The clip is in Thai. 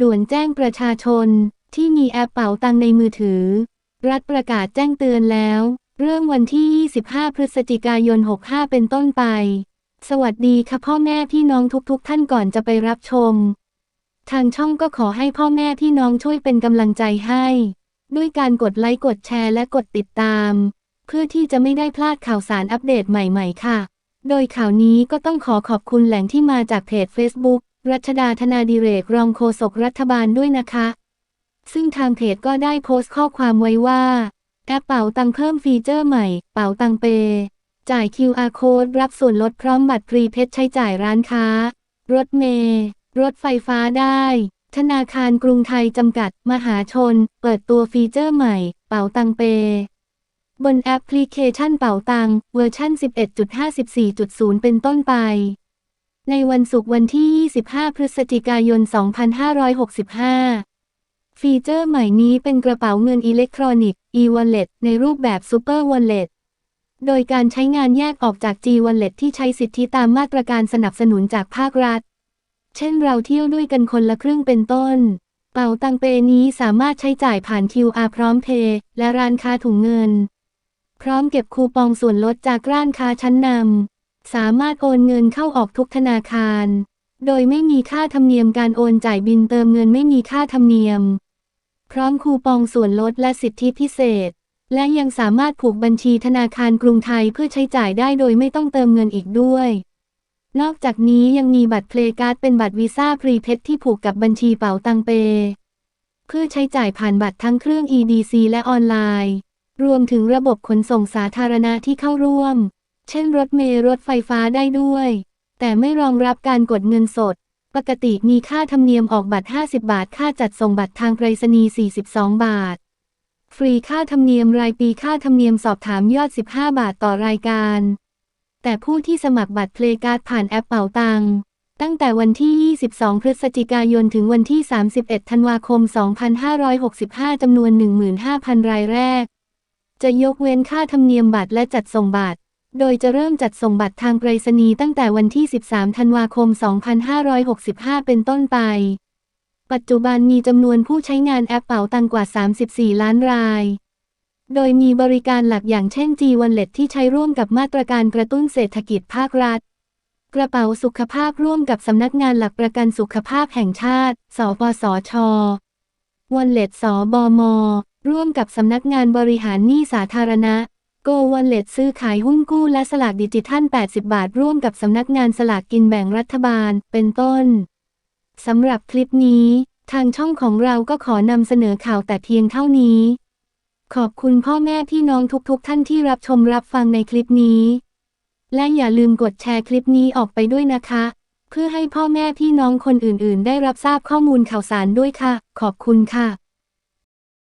ด่วนแจ้งประชาชนที่มีแอปเป๋าตังในมือถือ รัฐประกาศแจ้งเตือนแล้ว เริ่มวันที่ 25 พฤศจิกายน 65 เป็นต้นไป สวัสดีค่ะพ่อแม่พี่น้องทุกๆ ท่านก่อนจะไปรับชม ทางช่องก็ขอให้พ่อแม่พี่น้องช่วยเป็นกำลังใจให้ ด้วยการกดไลค์กดแชร์และกดติดตาม เพื่อที่จะไม่ได้พลาดข่าวสารอัปเดตใหม่ๆ ค่ะ โดยข่าวนี้ก็ต้องขอขอบคุณแหล่งที่มาจากเพจ Facebook รัชดาธนาดิเรกรองโฆษกรัฐบาลด้วยนะคะ ซึ่งทางเพจก็ได้โพสต์ข้อความไว้ว่า แอปเป๋าตังเพิ่มฟีเจอร์ใหม่ เป๋าตังเป จ่าย QR Code รับส่วนลดพร้อมบัตรพรีเพชรใช้จ่ายร้านค้า รถเมล์รถไฟฟ้าได้ ธนาคารกรุงไทยจำกัด มหาชน เปิดตัวฟีเจอร์ใหม่ เป๋าตังเป บนแอปพลิเคชันเป๋าตังเวอร์ชัน11.54.0 เป็นต้นไป ในวันศุกร์วันที่ 25 พฤศจิกายน 2565 ฟีเจอร์ใหม่นี้เป็นกระเป๋าเงินอิเล็กทรอนิกส์ e-wallet ในรูปแบบ Super Wallet โดยการใช้งานแยกออกจาก G-Wallet ที่ใช้สิทธิตามมาตรการสนับสนุนจากภาครัฐ เช่นเราเที่ยวด้วยกันคนละครึ่งเป็นต้น เป๋าตังเปนี้สามารถใช้จ่ายผ่าน QR พร้อมเพย์และร้านค้าถุงเงิน พร้อมเก็บคูปองส่วนลดจากร้านค้าชั้นนำ สามารถโอนเงินเข้าออกทุกธนาคาร โดยไม่มีค่าธรรมเนียมการโอนจ่ายบินเติมเงินไม่มีค่าธรรมเนียม พร้อมคูปองส่วนลดและสิทธิพิเศษ และยังสามารถผูกบัญชีธนาคารกรุงไทยเพื่อใช้จ่ายได้โดยไม่ต้องเติมเงินอีกด้วย นอกจากนี้ยังมีบัตรเพลการ์ดเป็นบัตรวีซ่าพรีเพชที่ผูกกับบัญชีเป๋าตังเป เพื่อใช้จ่ายผ่านบัตรทั้งเครื่อง EDC และออนไลน์ รวมถึงระบบขนส่งสาธารณะที่เข้าร่วม เช่นรถเมล์รถไฟฟ้าได้ด้วย แต่ไม่รองรับการกดเงินสด ปกติมีค่าธรรมเนียมออกบัตร 50 บาท ค่าจัดส่งบัตรทางไปรษณีย์ 42 บาท ฟรีค่าธรรมเนียมรายปีค่าธรรมเนียมสอบถามยอด 15 บาทต่อรายการ แต่ผู้ที่สมัครบัตรเพลการ์ดผ่านแอปเป๋าตังตั้งแต่วันที่ 22 พฤศจิกายน ถึงวันที่ 31 ธันวาคม 2565 จำนวน 15,000 รายแรก จะยกเว้นค่าธรรมเนียมบัตรและจัดส่งบัตร โดยจะเริ่มจัดส่งบัตรทางไปรษณีย์ตั้งแต่วันที่ 13 ธันวาคม 2565 เป็นต้นไป ปัจจุบันมีจำนวนผู้ใช้งานแอปเป๋าตังกว่า 34 ล้านราย โดยมีบริการหลักอย่างเช่น G Wallet ที่ใช้ร่วมกับมาตรการกระตุ้นเศรษฐกิจภาครัฐ กระเป๋าสุขภาพร่วมกับสำนักงานหลักประกันสุขภาพแห่งชาติ สปสช Wallet สบม ร่วมกับสำนักงานบริหารหนี้สาธารณะ Go Wallet ซื้อขายหุ้นกู้และสลากดิจิทัล 80 บาท ร่วมกับสำนักงานสลากกินแบ่งรัฐบาล เป็นต้น สำหรับคลิปนี้ ทางช่องของเราก็ขอนำเสนอข่าวแต่เพียงเท่านี้ ขอบคุณพ่อแม่พี่น้องทุกๆ ท่านที่รับชมรับฟังในคลิปนี้ และอย่าลืมกดแชร์คลิปนี้ออกไปด้วยนะคะ เพื่อให้พ่อแม่พี่น้องคนอื่นๆ ได้รับทราบข้อมูลข่าวสารด้วยค่ะ ขอบคุณค่ะ